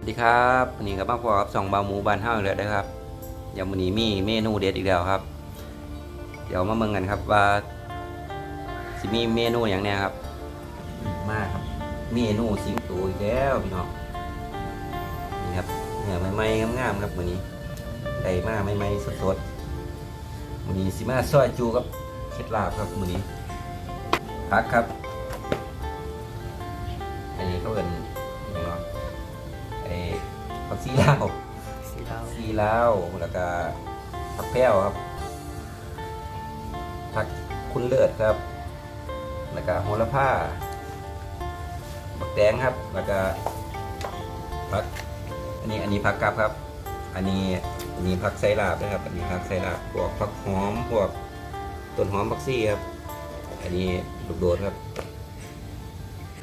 สวัสดีครับวันนี้กับมาพอครับสองบาหมูบานเฮ้าอีกแล้วนะครับเดี๋ยววันนี้มีเมนูเด็ดอีกแล้วครับ เดี๋ยวมาเมืองกันครับว่าสิมีเมนูอย่างเนี้ยครับ มาครับเมนูสิงโตอีกแล้วพี่น้องนี่ครับเนื้อใหม่ๆงามๆครับวันนี้ได้มาใหม่ๆสดๆวันนี้สิมาซอยจูกับเคล็ดลาบครับวันนี้พักครับ อันนี้เขาเป็น ผักซีลาวสีดาวซีลาวแล้วก็ผักแพ้วครับผักคุณเลิศครับ แล้วก็โหระพาบักแตงครับ แล้วก็ผักอันนี้อันนี้ผักกาบครับ อันนี้อันนี้ผักไซลาบนะครับ อันนี้ผักไซลาบพวกผักหอมพวกต้นหอมผักซี่ครับ อันนี้ลูกโดดครับ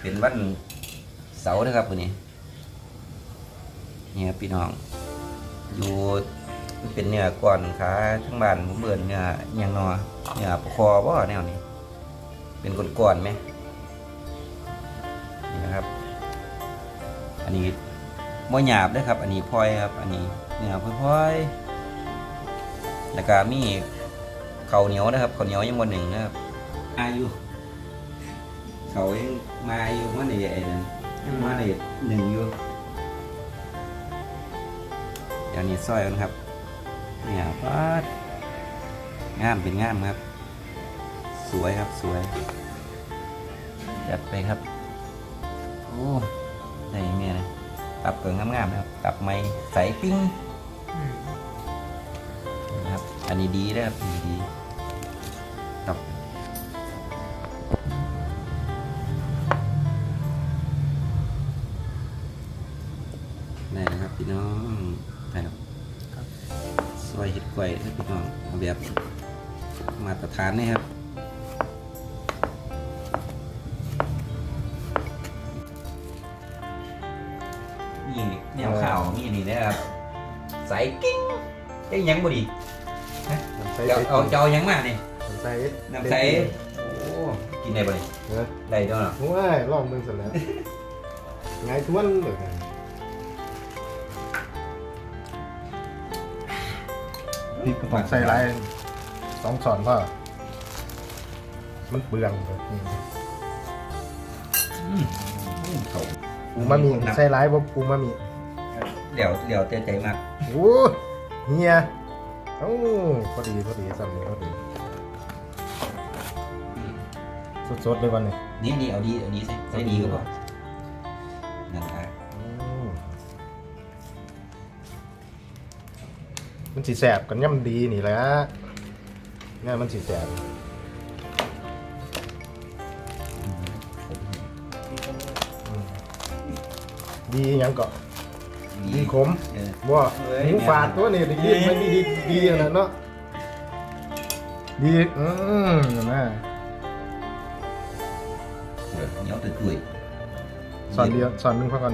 เป็นวันเสาร์นะครับวันนี้ นี่ครับพี่น้อง อยู่เป็นเนื้อก่อนขาทั้งบ้านผมเบิ่นเนื้ออิหยังนอเนื้อคอบ่แนวนี้ เป็นก้อนๆไหมนี่นะครับ อันนี้บ่หยาบด้วยครับ อันนี้พลอยครับ อันนี้เนื้อพลอยๆแล้วก็มีเขาเหนียวนะครับเขาเหนียวยังวันหนึ่งนะครับอายุเขายังมาอยู่ว่าในไอ้นั้นยังมาในหนึ่งอยู่ ดี๋ยวนี้ซอยกันครับเนี่ยปัดงามเป็นงามครับ สวยครับสวยจัดไปครับโอ้ได้เมียเลยตับเกิงงามๆนะครับตับไม้ใสปิ้งนะครับ อันนี้ดีนะครับอันนี้ดีครับ แบบมาตรฐานนี่ครับนี่แนวข่าวมีนี่นะครับใส่กิ้งเอ้ยยังบ่ดีน้ำใสเดี๋ยวเอาเจ้ายังมาเนี่ยน้ำใสน้ำใสโอ้กินได้บ่นี่เนอะได้ด้วยเหรอโอ้ยลองมึงเสร็จแล้วไงทวนเลย ริกกระปัใส่ไรสองช้อนพ่อมันเปลืองเลยอืมอืมเขาปูมามีใส่ไรบ่ปูมามีเดี๋ยวเดี๋ยวเต้ใจมากโอ้เฮียโอ้พอดีพอดีสั่งนี้พอดีสดๆเลยวันนี้นี่นี่เอาดีเอาดีใส่ใส่ดีก็พอ มันสีแสบกันย่ำดีนี่แหละเนี่ยมันสีแสบดีหยังก็ดีขมเออว่าเอ้ยหมูฝาดตัวนี่ดีดีมันดีดีดีขนาดเนาะดีอืมเห็นไหมเออเหนียวตุ้ยๆสอนเดียวสอนหนึ่งพักก่อน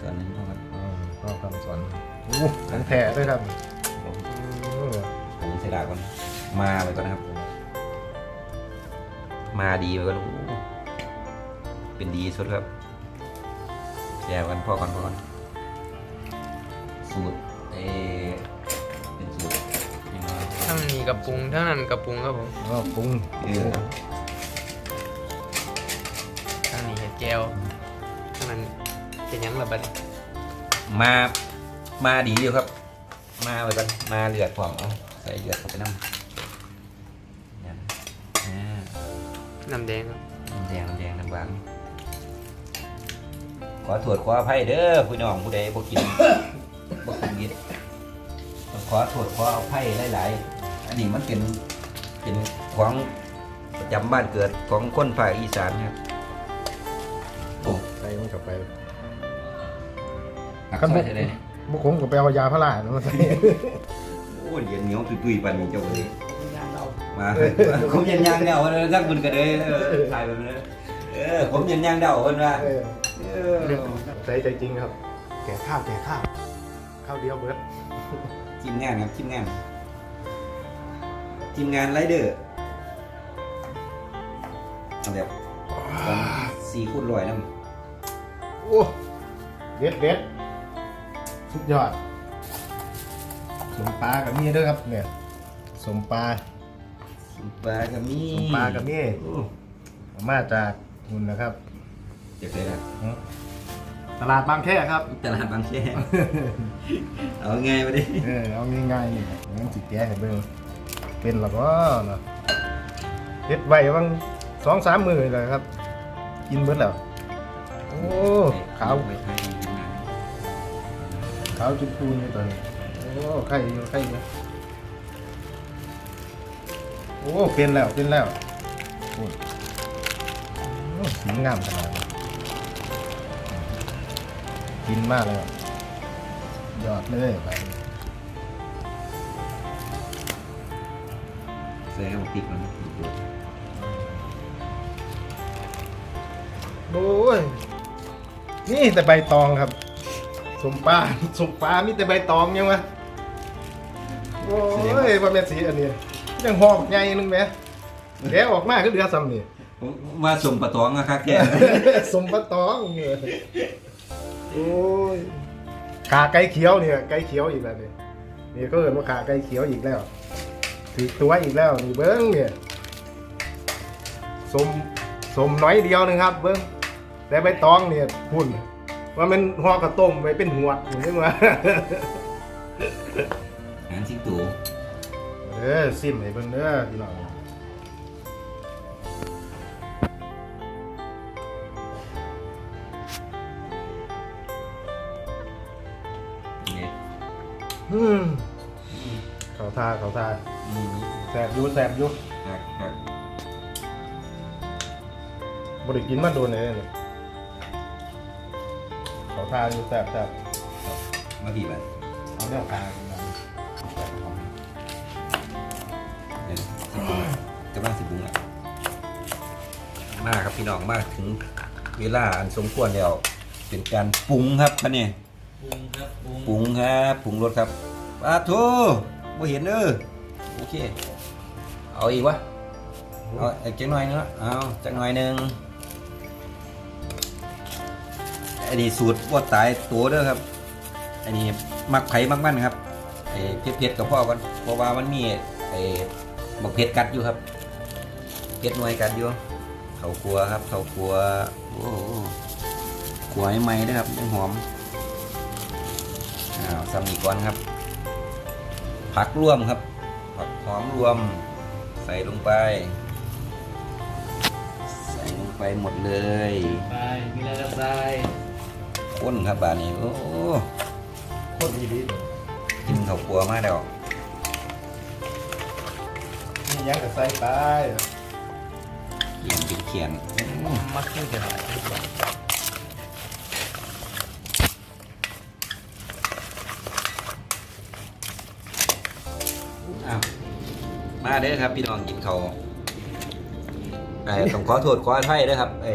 สอนหนึงเท่ากันอืมพักก่อนสอนโอ้ของแท้ด้วยครับอืมผมเสียดายก่อนมาไปก่อนนะครับ มาดีไปก่อนโอ้เป็นดีสุดครับแย่กันพ่อก่อนพ่อก่อนสูตรเออเป็นสูตรยังไงทั้งนี้กับปรุงทั้งนั้นกับปรุงครับผมแล้วปรุงเออทั้งนี้เห็ดแก้วทั้งนั้นเป็นหยังละบัดนี้มา มาดีอยู่ครับ มาไปก่อนมาเลือดพร้อมเอาใส่เลือดเข้าไปน้ำเนี่ยอ่าน้ำแดงครับน้ำแดงน้ำแดงน้ำบางขอโทษขออภัยเด้อผู้น้องผู้ใดบ่กินบ่กินเย็ดต้องขอโทษขออภัยหลายๆ อันนี้มันเป็นเป็นของประจำบ้านเกิดของคนภาคอีสานครับโอ้ใส่มันกลับไปหักขั้นซบุอยเท่าใดบุคงกับไปเอายาพาราเนาะ โอ้เหรียญเหนียวตุยๆปานนี้เจ้าเลยมาผมยันยางเดาเพิ่นสักคนก็ได้เออถ่ายแบบนี้เออผมยันยางเดาเพิ่นว่าเออเออใส่ใจจริงครับ แก่ข้าวแก่ข้าวข้าวเดียวเบิดทีมงานครับทีมงานทีมงานไรเดอร์เอาแบบสี่คูณร้อยนำโอ้เด็ดเด็ดสุดยอด สมปลากับนี่ด้วยครับเนี่ยสมปลาสุปลากับมีสมปลากับนี่โอ้มาจากคุณนะครับเจ็บเลยนะตลาดบางแคครับ ตลาดบางแคเอาไงมาดิเออเอาง่ายๆนี่งั้นจิแก้ให้เบิ่งเป็นหรอก็เนาะเฮ็ดไว้บางสองสามมือเลยครับ กินเบิดแล้วโอ้ขาวไปไทยดีมากขาวจุดพูนอยู่ตอนนี้โอ้ไข่อยู่ไข่อยู่โอ้เป็นแล้วเป็นแล้วโอ้โอ้สีงามขนาดนี้กินมากเลยอะยอดเลยไปใส่กับติ๊กมันโอ้ยนี่แต่ใบตองครับสมปลาสมปลามีแต่ใบตองยังวะ โอ้ยว่าแม่นสีอันนี้ยังหอกใหญ่นึงไหมแกะออกมาคือเดือซ้ำนี่ ผมว่าสมปะตองอะครับแก สมปลาตองเนี่ยโอ้ยขาไก่เขียวเนี่ยไก่เขียวอีกแล้วเนี่ยนี่ก็เห็นว่าขาไก่เขียวอีกแล้วถือตัวอีกแล้วนี่เบิ้งเนี่ยสมสมน้อยเดียวหนึงครับ เบิ้งแต่ใบตองเนี่ยพุ่นว่ามันห่อกระต้มไว้เป็นหัวดอยู่ใช่ไหมงานสิงตูเออซิมให้เบิ่งเด้อพี่น้องนี่อืมเขาทาเขาทาอืมแสบอยู่แสบอยู่ครับครับบ่ได้กินมาโดนเลยนี่เขาทาอยู่แสบแสบมาพี่บันเอาเรื่องทา มากครับพี่น้องมาถึงเวลาอันสมควรแล้วเป็นการปรุงครับคันนี้ปรุงครับปรุงปรุงครับปรุงรสครับปลาทูบ่เห็นเด้อโอเค เอาอีกวะเอาอีกจักหน่อยนึงเอาจักหน่อยหนึงอันนี้สูตรบ่ตายตัวเด้อครับ อันนี้มักไผ่มักมันครับไอ้เผ็ดๆกับพ่อกันเพราะว่ามันมีไอ้บักเผ็ดกัดอยู่ครับเผ็ดหน่วยกัดอยู่ เขาครัวครับ เขาครัวโอ้โหขัวให้ไหมเด้อครับยังหอมอ้าวซ้ำอีกก่อนครับ ผักรวมครับ ผักหอมรวม ใส่ลงไป ใส่ลงไปหมดเลยไปมีอะไรก็ใส่ข้นครับบาดนี้โอ้โหโคตรดีกินข้าวคั่วมาแล้วนี่ยังก็ใส่ไป เขียนเป็นเขียนอืมมักขึ้นจะหน่อยอ้าวมาเด้อครับ พี่น้องกินข้าวไอ้ต้องขอโทษขออภัยเด้อครับไอ้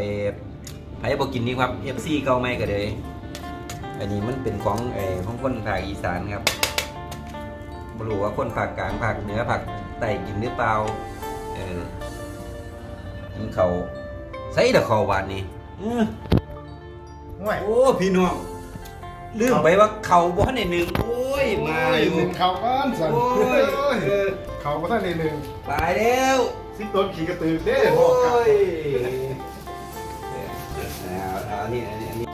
ไผบ่กินนี่ครับ FC เก่าใหม่ก็เลยอันนี้มันเป็นของไอ้ของคนภาคอีสานครับไม่รู้ว่าคนภาคกลางภาคเหนือภาคใต้กินหรือเปล่าเออ กินเขาวใส่แต่ข้าวหวานนี่อื้อห่วยโอ้พี่น้องลืมไปว่าเขาบ่ทันได้หนึ่งโอ้ยมาอยู่ หนึ่งเขาก้อนสั่นโอ้ยเออเขาก็ท่านในหนึ่งตายแล้วสิต้นขี่กระตือเด้โอ้บอกครับยเอาเอาอันนี้อันนี้อันนี้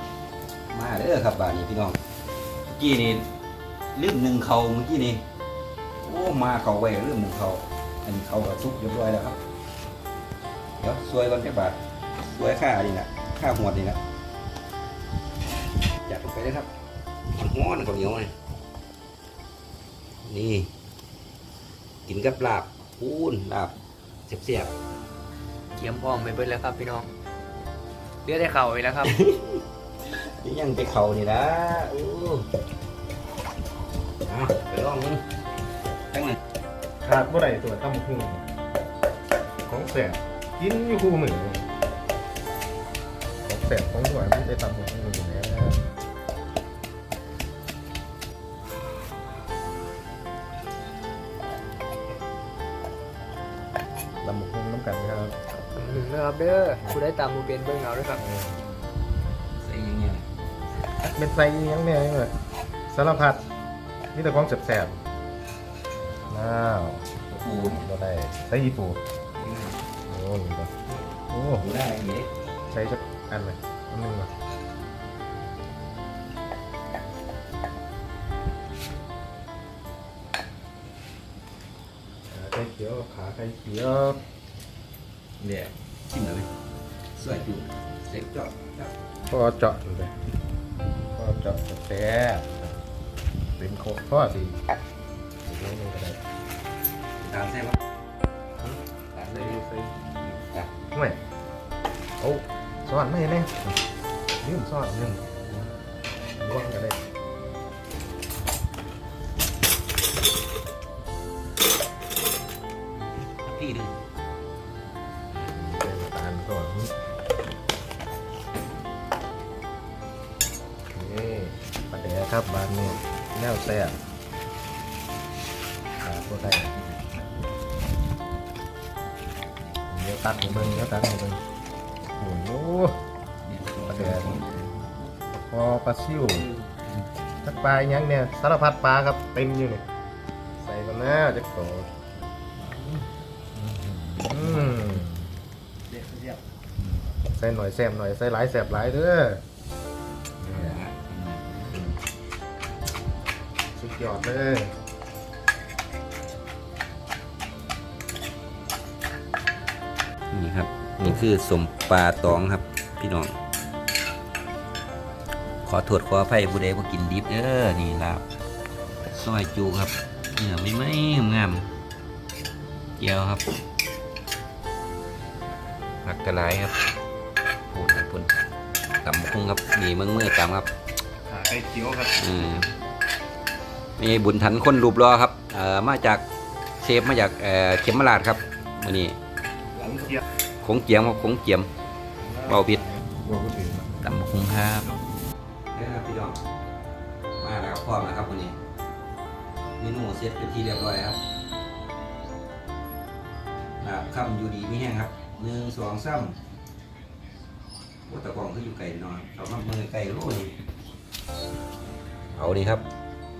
มาเด้อครับบ้านนี้พี่น้องเมื่อกี้นี่ลืมหนึ่งเขาเมื่อกี้นี่โอ้มาเขาไว้ลืมหนึ่งเขาอันนี้เขาก็ซุกเรียบร้อยแล้วครับเดี๋ยวซวยก่อนจักบาทซวยค่านี่นะค่าหวดนี่นะจัดลงไปเลยครับห้อนข้าวเหนียวนี่นี่ กินกับลาบปูนลาบเสียบๆเกียมพร้อมไปเบิดแล้วครับพี่น้องเลือดได้เข่าอีกแล้วครับ นี่ยังไปเขานี่ละอู้อะไปลองมึงตั้งนั้นขาดบ่ได้ตัวตั้มหุ่งของแสบ กินอยู่คู่มือของแสบของหวานไม่ได้ตั้มหุ่งอยู่แล้วลำหุ่งน้ำกันครับหนึ่งนะครับเด้อผู้ได้ตามมูเป็นเบิ้งเอาด้วยครับใส่อยังเงี้ยเป็นไส้ยังเนี่ยเลยใสารพัดนี่แต่ของแสบๆน้าวปูเราได้ใส่ยีปูโอ้นี่ก็โอ้ปูได้อย่างนี้ใช้สักอันเลยอันหนึงมาขาไข่เขียวขาไข่เขียวเนี่ยชิมหน่อยไหมสวยจุเซ็กจอดครับพอเจาะเลยพอเจาะแซ่บเป็นโคพ่อสิอีกนิดนึงก็ได้ตามแซ่บปะตามใส่เลยใส่ จ้ะไม่โอ้ซ่อนไม่แน่ลืมซ่อนหนึ่งว่างก็ได้พี่ดึงเป็นตาลก่อนนี่ปลาแดกครับบานนี้แนวแซ่บ เดี๋ยวตักให้เบิ่งเดี๋ยวตักให้เบิ่งโอ้โหปลาแดกพอปลาซิ่วจักปลาอีหยังเนี่ยสารพัดปลาครับเต็มอยู่นี่ใส่กันนะจักโตอืมเรียบเรียบใส่หน่อยแสบหน่อยใส่หลายแสบหลายเด้อเนี่ยสุดยอดเลย นี่ครับ นี่คือสมปลาตองครับ พี่น้อง ขอโทษขออภัยผู้ใดบ่กินดิบเด้อนี่ลาบซอยจูครับเนื้อไม่ไม่งามๆเจียวครับผักกระไรครับพูดพูดตำคุ้งครับนี่เมืองมือตำครับขาไข่เขียวครับอืมมีบุญทันคนรูปรอครับเอ่อมาจากเชฟมาจากเอ่อเข็มมาลาดครับวันนี้ หลังเทียบคงเจียมครับคงเจียมเบาพิษบัวก็ถือตำบักคุงครับนี่ครับพี่น้องมาแล้วครับพร้อมแล้วครับวันนี้เมนูเสร็จเป็นที่เรียบร้อยครับนะครับคำอยู่ดีไม่แห้งครับหนึ่งสองสามโอ้ตะกองเขาอยู่ไกลหน่อยเรามาเมือไกลโลนี่เอาดีครับ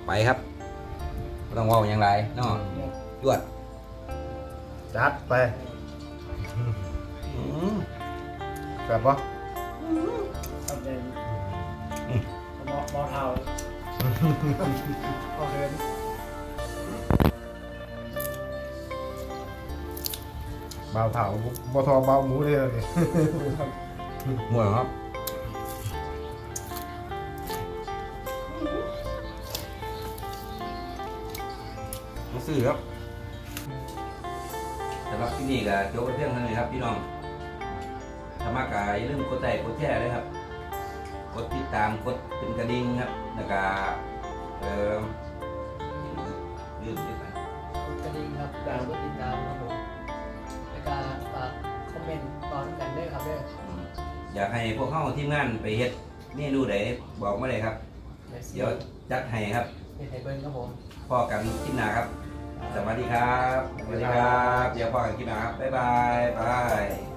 ไปครับไม่ต้องเว่าอย่างไรเนาะยวด จัดไป แบบปะทำเป็นมอมอเทาโอเคเบาเผาบัวทอเบาหมูเลยนี่หมดครับมาซื้อครับสำหรับที่นี่ก็โจ๊กเพียงเท่านี้ครับพี่น้อง ถ้ามากก็อย่าลืมกดไลค์กดแชร์เลยครับ กดติดตามกดเป็นกระดิ่งครับแล้วก็เออลืมไปไหนกดกระดิ่งครับดาวกดติดตามครับผมแล้วก็ฝากคอมเมนต์ตอนกันด้วยครับด้วยอืมอยากให้พวกเข้าทีมงานไปเฮ็ดเมนูใดบอกมาเลยครับ เดี๋ยวจัดให้ครับเป็นไทเบิลครับผมพ่อกันคลิปหน้าครับสวัสดีครับ สวัสดีครับ เดี๋ยวพ่อกันคลิปหน้าครับ บ๊ายบาย บาย